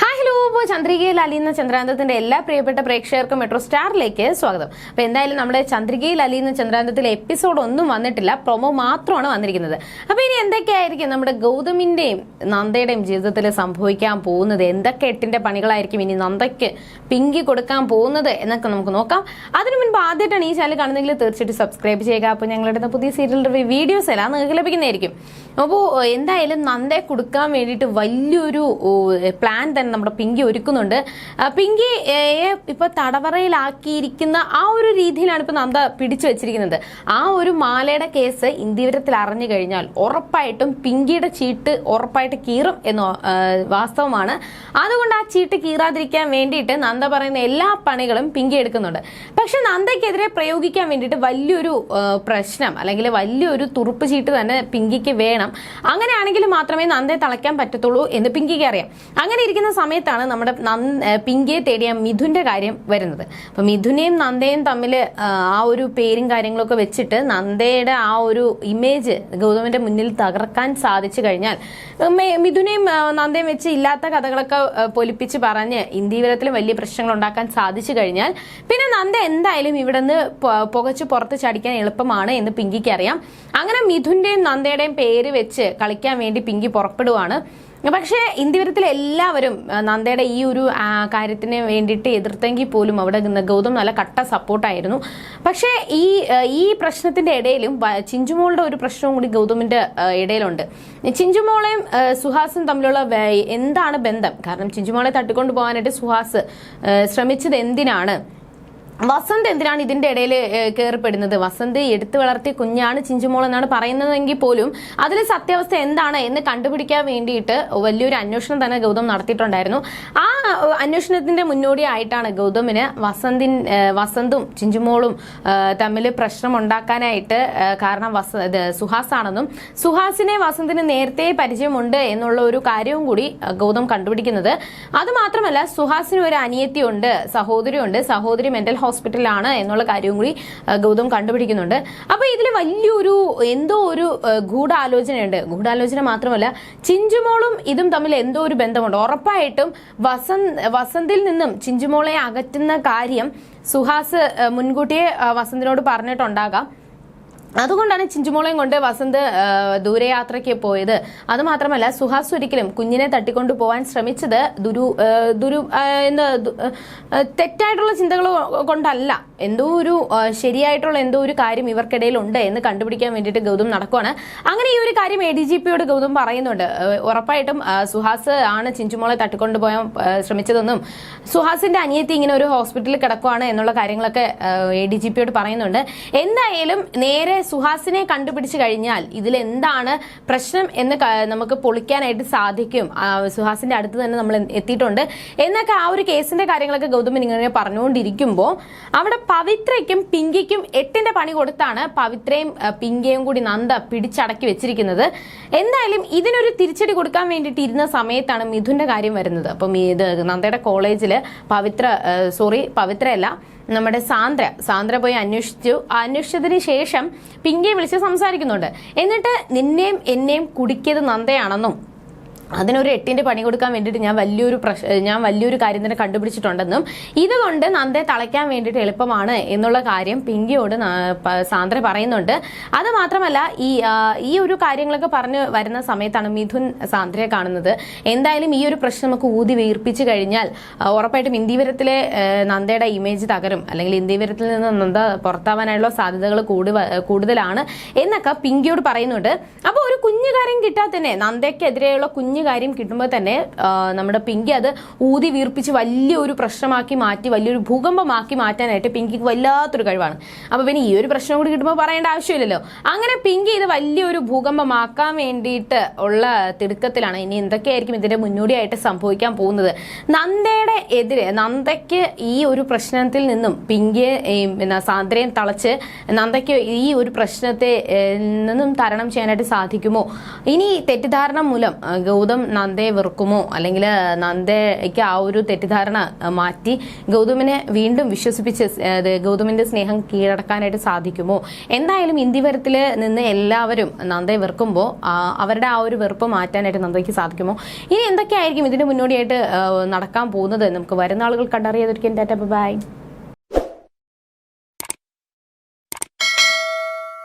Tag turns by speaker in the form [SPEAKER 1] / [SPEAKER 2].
[SPEAKER 1] Hi. Hello ഇപ്പോൾ ചന്ദ്രികയിൽ അലിയുന്ന ചന്ദ്രാന്തത്തിന്റെ എല്ലാ പ്രിയപ്പെട്ട പ്രേക്ഷകർക്കും മെട്രോ സ്റ്റാറിലേക്ക് സ്വാഗതം. അപ്പൊ എന്തായാലും നമ്മുടെ ചന്ദ്രികയിൽ അലിയുന്ന ചന്ദ്രാന്തത്തിലെ എപ്പിസോഡ് ഒന്നും വന്നിട്ടില്ല പ്രൊമോ മാത്രമാണ് വന്നിരിക്കുന്നത്. അപ്പൊ ഇനി എന്തൊക്കെയായിരിക്കും നമ്മുടെ ഗൗതമിന്റെയും നന്ദയുടെയും ജീവിതത്തിൽ സംഭവിക്കാൻ പോകുന്നത്? എന്തൊക്കെ എട്ടിന്റെ പണികളായിരിക്കും ഇനി നന്ദയ്ക്ക് പിങ്കി കൊടുക്കാൻ പോകുന്നത് എന്നൊക്കെ നമുക്ക് നോക്കാം. അതിനു മുൻപ് ആദ്യമായിട്ടാണ് ഈ ചാനൽ കാണുന്നെങ്കിൽ തീർച്ചയായിട്ടും സബ്സ്ക്രൈബ് ചെയ്യുക. അപ്പോൾ ഞങ്ങളുടെ പുതിയ സീരിയൽ റിവ്യൂ വീഡിയോസ് എല്ലാം നിങ്ങൾക്ക് ലഭിക്കുന്നതായിരിക്കും. അപ്പോൾ എന്തായാലും നന്ദയെ കൊടുക്കാൻ വേണ്ടിയിട്ട് വലിയൊരു പ്ലാൻ തന്നെ നമ്മുടെ പിങ്കി ഒരുക്കുന്നുണ്ട്. ആ, പിങ്കി ഏ, ഇപ്പൊ തടവറയിലാക്കിയിരിക്കുന്ന ആ ഒരു രീതിയിലാണ് ഇപ്പൊ നന്ദ പിടിച്ചു വെച്ചിരിക്കുന്നത്. ആ ഒരു മാലയുടെ കേസ് ഇന്ത്യവരത്തിൽ അറിഞ്ഞു കഴിഞ്ഞാൽ ഉറപ്പായിട്ടും പിങ്കിയുടെ ചീട്ട് ഉറപ്പായിട്ട് കീറും എന്ന് വാസ്തവമാണ്. അതുകൊണ്ട് ആ ചീട്ട് കീറാതിരിക്കാൻ വേണ്ടിയിട്ട് നന്ദ പറയുന്ന എല്ലാ പണികളും പിങ്കി എടുക്കുന്നുണ്ട്. പക്ഷെ നന്ദയ്ക്കെതിരെ പ്രയോഗിക്കാൻ വേണ്ടിയിട്ട് വലിയൊരു പ്രശ്നം അല്ലെങ്കിൽ വലിയൊരു തുറുപ്പ് ചീട്ട് തന്നെ പിങ്കിക്ക് വേണം. അങ്ങനെയാണെങ്കിൽ മാത്രമേ നന്ദയെ തളയ്ക്കാൻ പറ്റത്തുള്ളൂ എന്ന് പിങ്കിക്ക് അറിയാം. അങ്ങനെ ഇരിക്കുന്ന സമയത്താണ് നമ്മുടെ പിങ്കിയെ തേടിയ മിഥുന്റെ കാര്യം വരുന്നത്. അപ്പൊ മിഥുനെയും നന്ദയും തമ്മിൽ ആ ഒരു പേരും കാര്യങ്ങളൊക്കെ വെച്ചിട്ട് നന്ദയുടെ ആ ഒരു ഇമേജ് ഗൗതമന്റെ മുന്നിൽ തകർക്കാൻ സാധിച്ചു കഴിഞ്ഞാൽ മിഥുനെയും നന്ദയും വെച്ച് ഇല്ലാത്ത കഥകളൊക്കെ പൊലിപ്പിച്ച് പറഞ്ഞ് ഇന്ത്യവരത്തിലും വലിയ പ്രശ്നങ്ങൾ ഉണ്ടാക്കാൻ സാധിച്ചു കഴിഞ്ഞാൽ പിന്നെ നന്ദ എന്തായാലും ഇവിടെ നിന്ന് പുകച്ച് പുറത്ത് ചടിക്കാൻ എളുപ്പമാണ് എന്ന് പിങ്കിക്ക് അറിയാം. അങ്ങനെ മിഥുന്റെയും നന്ദയുടെയും പേര് വെച്ച് കളിക്കാൻ വേണ്ടി പിങ്കി പുറപ്പെടുവാണ്. പക്ഷേ ഇന്ത്യവരത്തിൽ എല്ലാവരും നന്ദയുടെ ഈ ഒരു കാര്യത്തിന് വേണ്ടിയിട്ട് എതിർത്തെങ്കിൽ പോലും അവിടെ ഗൗതം നല്ല കട്ട സപ്പോർട്ടായിരുന്നു. പക്ഷേ ഈ ഈ പ്രശ്നത്തിന്റെ ഇടയിലും ചിഞ്ചുമോളുടെ ഒരു പ്രശ്നവും കൂടി ഗൗതമിന്റെ ഇടയിലുണ്ട്. ചിഞ്ചുമോളെയും സുഹാസും തമ്മിലുള്ള എന്താണ് ബന്ധം? കാരണം ചിഞ്ചുമോളെ തട്ടിക്കൊണ്ടു പോകാനായിട്ട് സുഹാസ് ശ്രമിച്ചത് എന്തിനാണ്? വസന്ത് എന്തിനാണ് ഇതിന്റെ ഇടയിൽ കയറിപ്പെടുന്നത് വസന്ത് എടുത്തു വളർത്തിയ കുഞ്ഞാണ് ചിഞ്ചുമോൾ എന്നാണ് പറയുന്നതെങ്കിൽ പോലും അതിൽ സത്യാവസ്ഥ എന്താണ് എന്ന് കണ്ടുപിടിക്കാൻ വേണ്ടിയിട്ട് വലിയൊരു അന്വേഷണം തന്നെ ഗൗതം നടത്തിയിട്ടുണ്ടായിരുന്നു. ആ അന്വേഷണത്തിന്റെ മുന്നോടിയായിട്ടാണ് ഗൗതമിന് വസന്തിൻ വസന്തും ചിഞ്ചുമോളും തമ്മിൽ പ്രശ്നം ഉണ്ടാക്കാനായിട്ട് കാരണം വസ സുഹാസ് ആണെന്നും സുഹാസിനെ വസന്തിന് നേരത്തെ പരിചയമുണ്ട് എന്നുള്ള ഒരു കാര്യവും കൂടി ഗൗതം കണ്ടുപിടിക്കുന്നത്. അതുമാത്രമല്ല സുഹാസിന് ഒരു അനിയത്തിയുണ്ട് സഹോദരിയുണ്ട്. സഹോദരി മെന്റൽ ഹോസ്പിറ്റലാണ് എന്നുള്ള കാര്യവും കൂടി ഗൗതം കണ്ടുപിടിക്കുന്നുണ്ട്. അപ്പൊ ഇതിൽ വലിയൊരു എന്തോ ഒരു ഗൂഢാലോചനയുണ്ട്. ഗൂഢാലോചന മാത്രമല്ല ചിഞ്ചുമോളും ഇതും തമ്മിൽ എന്തോ ഒരു ബന്ധമുണ്ട്. ഉറപ്പായിട്ടും വസന്ത് വസന്തിൽ നിന്നും ചിഞ്ചുമോളെ അകറ്റുന്ന കാര്യം സുഹാസ് മുൻകൂട്ടിയെ വസന്തിനോട് പറഞ്ഞിട്ടുണ്ടാകാം. അതുകൊണ്ടാണ് ചിഞ്ചുമോളെയും കൊണ്ട് വസന്ത് ദൂരയാത്രയ്ക്ക് പോയത്. അതുമാത്രമല്ല സുഹാസ് ഒരിക്കലും കുഞ്ഞിനെ തട്ടിക്കൊണ്ട് പോവാൻ ശ്രമിച്ചത് ദുരു ദുരു എന്താ തെറ്റായിട്ടുള്ള ചിന്തകൾ കൊണ്ടല്ല. എന്തോ ഒരു ശരിയായിട്ടുള്ള എന്തോ ഒരു കാര്യം ഇവർക്കിടയിൽ ഉണ്ട് എന്ന് കണ്ടുപിടിക്കാൻ വേണ്ടിയിട്ട് ഗൗതം നടക്കുവാണ്. അങ്ങനെ ഈ ഒരു കാര്യം എ ഡി ജി പിയോട് ഗൗതം പറയുന്നുണ്ട്. ഉറപ്പായിട്ടും സുഹാസ് ആണ് ചിഞ്ചുമോളെ തട്ടിക്കൊണ്ടുപോയാൻ ശ്രമിച്ചതെന്നും സുഹാസിന്റെ അനിയത്തി ഇങ്ങനെ ഒരു ഹോസ്പിറ്റലിൽ കിടക്കുവാണ് എന്നുള്ള കാര്യങ്ങളൊക്കെ എ ഡി ജി പിയോട് പറയുന്നുണ്ട്. എന്തായാലും നേരെ സുഹാസിനെ കണ്ടുപിടിച്ചു കഴിഞ്ഞാൽ ഇതിൽ എന്താണ് പ്രശ്നം എന്ന് നമുക്ക് പൊളിക്കാനായിട്ട് സാധിക്കും. സുഹാസിന്റെ അടുത്ത് തന്നെ നമ്മൾ എത്തിയിട്ടുണ്ട്. എന്നൊക്കെ ആ ഒരു കേസിന്റെ കാര്യങ്ങളൊക്കെ ഗൗതമൻ ഇങ്ങനെ പറഞ്ഞുകൊണ്ടിരിക്കുമ്പോൾ അവിടെ പവിത്രയ്ക്കും പിങ്കിക്കും എട്ടിന്റെ പണി കൊടുത്താണ് പവിത്രയും പിങ്കയും കൂടി നന്ദ പിടിച്ചടക്കി വെച്ചിരിക്കുന്നത്. എന്തായാലും ഇതിനൊരു തിരിച്ചടി കൊടുക്കാൻ വേണ്ടിയിട്ട് ഇരുന്ന സമയത്താണ് മിഥുന്റെ കാര്യം വരുന്നത്. അപ്പം ഇത് നന്ദയുടെ കോളേജിൽ പവിത്ര സോറി പവിത്രയല്ല നമ്മുടെ സാന്ദ്ര സാന്ദ്ര പോയി അന്വേഷിച്ചു. അന്വേഷിച്ചതിന് ശേഷം പിങ്കിയെ വിളിച്ച് സംസാരിക്കുന്നുണ്ട്. എന്നിട്ട് നിന്നെയും എന്നെയും കുടിക്കിയത് നന്ദയാണെന്നും അതിനൊരു എട്ടിന്റെ പണി കൊടുക്കാൻ വേണ്ടിയിട്ട് ഞാൻ വലിയൊരു പ്രശ് ഞാൻ വലിയൊരു കാര്യം തന്നെ കണ്ടുപിടിച്ചിട്ടുണ്ടെന്നും ഇതുകൊണ്ട് നന്ദയെ തളയ്ക്കാൻ വേണ്ടിയിട്ട് എളുപ്പമാണ് എന്നുള്ള കാര്യം പിങ്കിയോട് സാന്ദ്ര പറയുന്നുണ്ട്. അത് മാത്രമല്ല ഈ ഈ ഒരു കാര്യങ്ങളൊക്കെ പറഞ്ഞു വരുന്ന സമയത്താണ് മിഥുൻ സാന്ദ്രയെ കാണുന്നത്. എന്തായാലും ഈ ഒരു പ്രശ്നം നമുക്ക് ഊതി വീർപ്പിച്ചു കഴിഞ്ഞാൽ ഉറപ്പായിട്ടും ഇന്ത്യവരത്തിലെ നന്ദയുടെ ഇമേജ് തകരും. അല്ലെങ്കിൽ ഇന്ത്യവരത്തിൽ നിന്ന് നന്ദ പുറത്താവാനുള്ള സാധ്യതകൾ കൂടു കൂടുതലാണ് എന്നൊക്കെ പിങ്കിയോട് പറയുന്നുണ്ട്. അപ്പോൾ ഒരു കുഞ്ഞു കാര്യം കിട്ടാത്തന്നെ നന്ദയ്ക്കെതിരെയുള്ള കുഞ്ഞു കാര്യം കിട്ടുമ്പോൾ തന്നെ നമ്മുടെ പിങ്കി അത് ഊതി വീർപ്പിച്ച് വലിയൊരു പ്രശ്നമാക്കി മാറ്റി വലിയൊരു ഭൂകമ്പമാക്കി മാറ്റാനായിട്ട് പിങ്കിക്ക് വല്ലാത്തൊരു കഴിവാണ്. അപ്പോൾ പിന്നെ ഈ ഒരു പ്രശ്നം കൂടി കിട്ടുമ്പോൾ പറയേണ്ട ആവശ്യമില്ലല്ലോ. അങ്ങനെ പിങ്കി ഇത് വലിയൊരു ഭൂകമ്പമാക്കാൻ വേണ്ടിയിട്ട് ഉള്ള തിടുക്കത്തിലാണ്. ഇനി എന്തൊക്കെയായിരിക്കും ഇതിന്റെ മുന്നോടിയായിട്ട് സംഭവിക്കാൻ പോകുന്നത്? നന്ദയുടെ എതിരെ നന്ദയ്ക്ക് ഈ ഒരു പ്രശ്നത്തിൽ നിന്നും പിങ്കിയെ പിന്നെ സാന്ദ്രയും തളച്ച് നന്ദയ്ക്ക് ഈ ഒരു പ്രശ്നത്തെ നിന്നും തരണം ചെയ്യാനായിട്ട് സാധിക്കുമോ? ഇനി തെറ്റിദ്ധാരണ മൂലം ഗൗതം ഗൗതം നന്ദയെ വെറുക്കുമോ? അല്ലെങ്കിൽ നന്ദയ്ക്ക് ആ ഒരു തെറ്റിദ്ധാരണ മാറ്റി ഗൗതമിനെ വീണ്ടും വിശ്വസിപ്പിച്ച് ഗൗതമിന്റെ സ്നേഹം കീഴടക്കാനായിട്ട് സാധിക്കുമോ? എന്തായാലും ഇന്ത്യവരത്തിൽ നിന്ന് എല്ലാവരും നന്ദയെ വെറുക്കുമ്പോൾ അവരുടെ ആ ഒരു വെറുപ്പ് മാറ്റാനായിട്ട് നന്ദയ്ക്ക് സാധിക്കുമോ? ഇനി എന്തൊക്കെയായിരിക്കും ഇതിന് മുന്നോടിയായിട്ട് നടക്കാൻ പോകുന്നത്? നമുക്ക് വരുന്ന ആളുകൾ കണ്ടറിയാതിരിക്കും ടാറ്റ ബൈ.